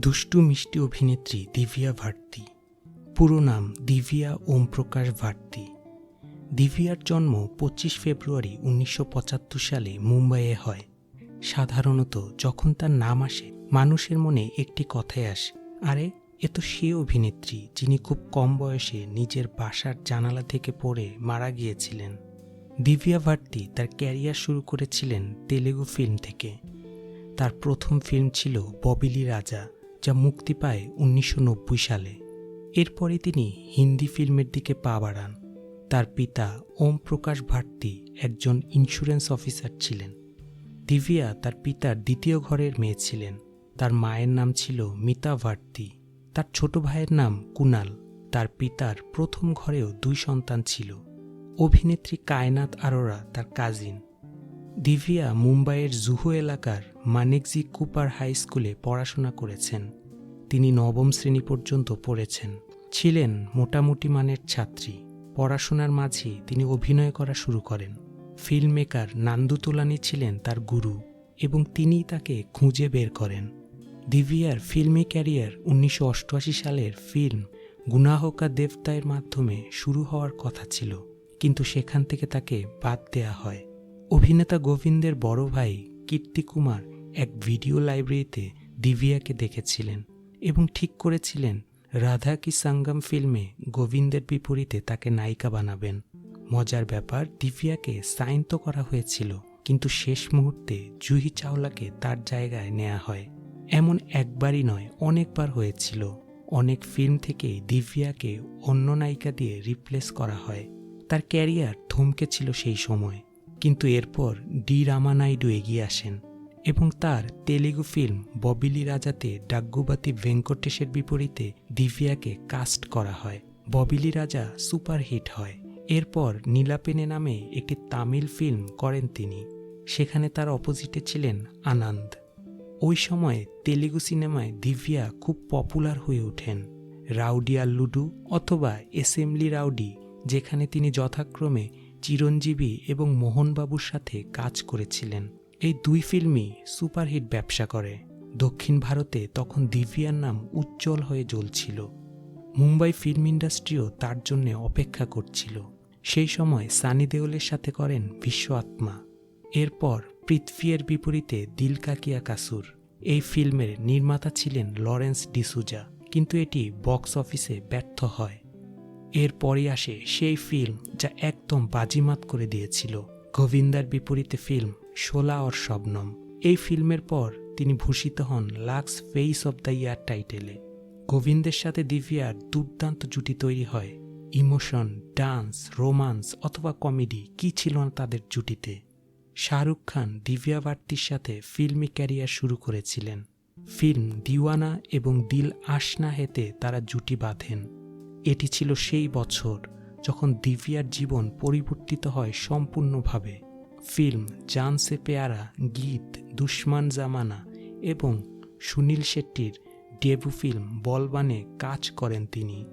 দুষ্টু মিষ্টি অভিনেত্রী দিভিয়া ভারতী পুরো নাম দিভিয়া ওমপ্রকাশ ভারতী দিভিয়ার জন্ম পঁচিশ ফেব্রুয়ারি উনিশশো পঁচাত্তর সালে মুম্বাইয়ে হয়। সাধারণত যখন তার নাম আসে, মানুষের মনে একটি কথাই আসে, আরে, এ তো সে অভিনেত্রী যিনি খুব কম বয়সে নিজের বাসার জানালা থেকে পড়ে মারা গিয়েছিলেন। দিভিয়া ভারতী তার ক্যারিয়ার শুরু করেছিলেন তেলেগু ফিল্ম থেকে। তার প্রথম ফিল্ম ছিল ববিলি রাজা। যা মুক্তি পায় উনিশশো নব্বই সালে। এরপরে তিনি হিন্দি ফিল্মের দিকে পা বাড়ান। তার পিতা ওম প্রকাশ ভারতী একজন ইন্স্যুরেন্স অফিসার ছিলেন। দিভিয়া তার পিতার দ্বিতীয় ঘরের মেয়ে ছিলেন। তার মায়ের নাম ছিল মিতা ভারতী তার ছোট ভাইয়ের নাম কুনাল। তার পিতার প্রথম ঘরেও দুই সন্তান ছিল। অভিনেত্রী কায়নাত আরোরা তার কাজিন দিভিয়া মুম্বাইয়ের জুহু এলাকার মানেকজি কুপার হাই স্কুলে পড়াশোনা করেছেন। তিনি নবম শ্রেণি পর্যন্ত পড়েছেন। ছিলেন মোটামুটি মানের ছাত্রী। পড়াশোনার মাঝেই তিনি অভিনয় করা শুরু করেন। ফিল্ম মেকার নান্দু তোলানি ছিলেন তার গুরু এবং তিনিই তাকে খুঁজে বের করেন। দিভিয়ার ফিল্মি ক্যারিয়ার উনিশশো অষ্টআশি সালের ফিল্ম গুনাহকা দেবতায়ের মাধ্যমে শুরু হওয়ার কথা ছিল। কিন্তু সেখান থেকে তাকে বাদ দেয়া হয়। অভিনেতা গোবিন্দের বড় ভাই কীর্তি কুমার এক ভিডিও লাইব্রেরিতে দিভিয়াকে দেখেছিলেন এবং ঠিক করেছিলেন, রাধা কি সঙ্গম ফিল্মে গোবিন্দের বিপরীতে তাকে নায়িকা বানাবেন। মজার ব্যাপার, দিভিয়াকে সাইন তো করা হয়েছিল, কিন্তু শেষ মুহূর্তে জুহি চাওলাকে তার জায়গায় নেওয়া হয়। এমন একবারই নয়, অনেকবার হয়েছিল। অনেক ফিল্ম থেকে দিভিয়াকে অন্য নায়িকা দিয়ে রিপ্লেস করা হয়। তার ক্যারিয়ার থমকে ছিল সেই সময়। কিন্তু এরপর ডি রামানাইডু এগিয়ে আসেন এবং তার তেলেগু ফিল্ম ববিলি রাজাতে ডাগ্গুবাতি ভেঙ্কটেশের বিপরীতে দিভিয়াকে কাস্ট করা হয়। ববিলি রাজা সুপারহিট হয়। এরপর নীলাপেনে নামে একটি তামিল ফিল্ম করেন তিনি। সেখানে তার অপোজিটে ছিলেন আনন্দ। ওই সময় তেলেগু সিনেমায় দিভিয়া খুব পপুলার হয়ে ওঠেন। রাউডি আল্লুডু অথবা এসেম্বলি রাউডি, যেখানে তিনি যথাক্রমে চিরঞ্জীবী এবং মোহনবাবুর সাথে কাজ করেছিলেন। এই দুই ফিল্মই সুপারহিট ব্যবসা করে। দক্ষিণ ভারতে তখন দিভিয়ার নাম উজ্জ্বল হয়ে জ্বলছিল। মুম্বাই ফিল্ম ইন্ডাস্ট্রিও তার জন্য অপেক্ষা করছিল। সেই সময় সানি দেওলের সাথে করেন বিশ্ব আত্মা। এরপর পৃথ্বীর বিপরীতে দিল কাকিয়া কাসুর। এই ফিল্মের নির্মাতা ছিলেন লরেন্স ডিসুজা। কিন্তু এটি বক্স অফিসে ব্যর্থ হয়। এরপরই আসে সেই ফিল্ম যা একদম বাজিমাত করে দিয়েছিল। গোবিন্দার বিপরীতে ফিল্ম শোলা অর শবনম। এই ফিল্মের পর তিনি ভূষিত হন Lux face of the year টাইটেলে। গোবিন্দের সাথে দিভিয়ার দুর্দান্ত জুটি তৈরি হয়। ইমোশন, ডান্স, রোমান্স অথবা কমেডি কি ছিল না তাদের জুটিতে। শাহরুখ খান দিভিয়া বার্তির সাথে ফিল্মি ক্যারিয়ার শুরু করেছিলেন। ফিল্ম দিওয়ানা এবং দিল আশনা হেতে তারা জুটি বাঁধেন। এটি ছিল সেই বছর যখন দিভিয়ার জীবন পরিবর্তিত হয় সম্পূর্ণভাবে। ফিল্ম জান সে পেয়ারা, গীত দুশ্মান জামানা এবং সুনীল শেট্টির ডেবু ফিল্ম বলবানে কাজ করেন তিনি।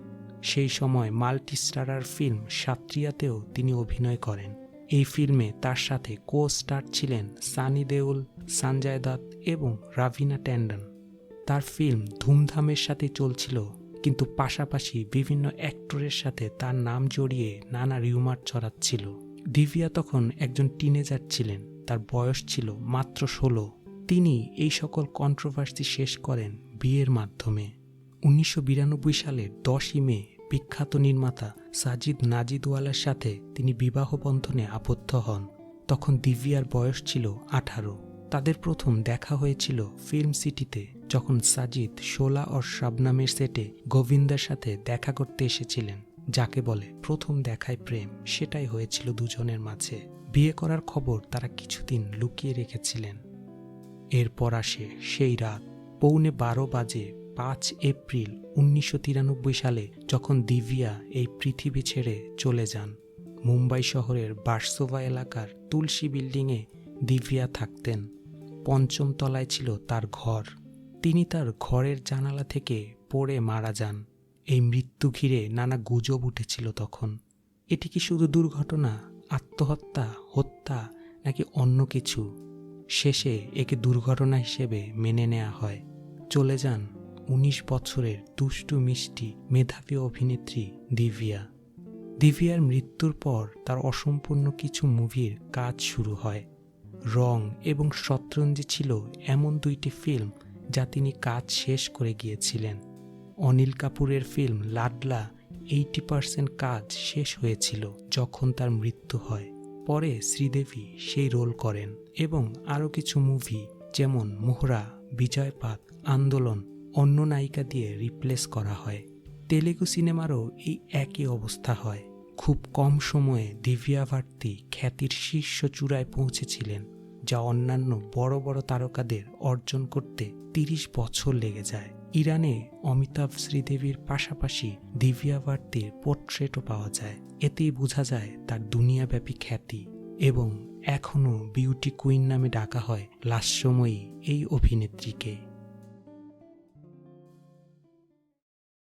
সেই সময় মাল্টি স্টারার ফিল্ম সাত্রিয়াতেও তিনি অভিনয় করেন। এই ফিল্মে তার সাথে কো স্টার ছিলেন সানি দেউল সঞ্জয় দত্ত এবং রাভিনা ট্যান্ডন। তার ফিল্ম ধুমধামের সাথে চলছিল কিন্তু পাশাপাশি বিভিন্ন অ্যাক্টরের সাথে তার নাম জড়িয়ে নানা রিউমার ছড়াচ্ছিল। দিভিয়া তখন একজন টিনেজার ছিলেন, তার বয়স ছিল মাত্র ষোলো। তিনি এই সকল কন্ট্রোভার্সি শেষ করেন বিয়ের মাধ্যমে। উনিশশো বিরানব্বই সালের দশই মে বিখ্যাত নির্মাতা সাজিদ নাজিদওয়ালার সাথে তিনি বিবাহ বন্ধনে আবদ্ধ হন। তখন দিভিয়ার বয়স ছিল আঠারো। তাদের প্রথম দেখা হয়েছিল ফিল্ম সিটিতে যখন সাজিদ, শোলা ও শাবনামের সেটে গোবিন্দার সাথে দেখা করতে এসেছিলেন, যাকে বলে প্রথম দেখায় প্রেম। সেটাই হয়েছিল দুজনের মাঝে। বিয়ে করার খবর তারা কিছুদিন লুকিয়ে রেখেছিলেন। এরপর আসে সেই রাত, পৌনে বারো বাজে পাঁচ এপ্রিল উনিশশো তিরানব্বই সালে যখন দিভিয়া এই পৃথিবী ছেড়ে চলে যান। মুম্বাই শহরের বার্সোভা এলাকার তুলসী বিল্ডিংয়ে দিভিয়া থাকতেন। পঞ্চম তলায় ছিল তার ঘর। তিনি তার ঘরের জানালা থেকে পড়ে মারা যান। এই মৃত্যু ঘিরে নানা গুজব উঠেছিল তখন। এটি কি শুধু দুর্ঘটনা, আত্মহত্যা, হত্যা, নাকি অন্য কিছু? শেষে একে দুর্ঘটনা হিসেবে মেনে নেওয়া হয়। চলে যান উনিশ বছরের দুষ্টু মিষ্টি মেধাবী অভিনেত্রী দিভিয়া। দিভিয়ার মৃত্যুর পর তার অসম্পূর্ণ কিছু মুভির কাজ শুরু হয়। রং এবং শতরঞ্জি ছিল এমন দুইটি ফিল্ম যা তিনি কাজ শেষ করে গিয়েছিলেন। অনিল কাপুরের ফিল্ম লাডলা এইটি পার্সেন্ট কাজ শেষ হয়েছিল যখন তার মৃত্যু হয়। পরে শ্রীদেবী সেই রোল করেন এবং আরও কিছু মুভি যেমন মোহরা বিজয়পাত আন্দোলন, অন্য নায়িকা দিয়ে রিপ্লেস করা হয়। তেলেগু সিনেমারও এই একই অবস্থা হয়। খুব কম সময়ে দিব্যা ভারতী খ্যাতির শীর্ষ চূড়ায় পৌঁছেছিলেন। যা অন্যান্য বড় বড় তারকাদের অর্জন করতে তিরিশ বছর লেগে যায়। ইরানে অমিতাভ শ্রীদেবীর পাশাপাশি দিব্যা ভারতীর পোর্ট্রেটও পাওয়া যায়। এতেই বোঝা যায় তার দুনিয়াব্যাপী খ্যাতি এবং এখনও বিউটি কুইন নামে ডাকা হয় লাস্যময়ী এই অভিনেত্রীকে।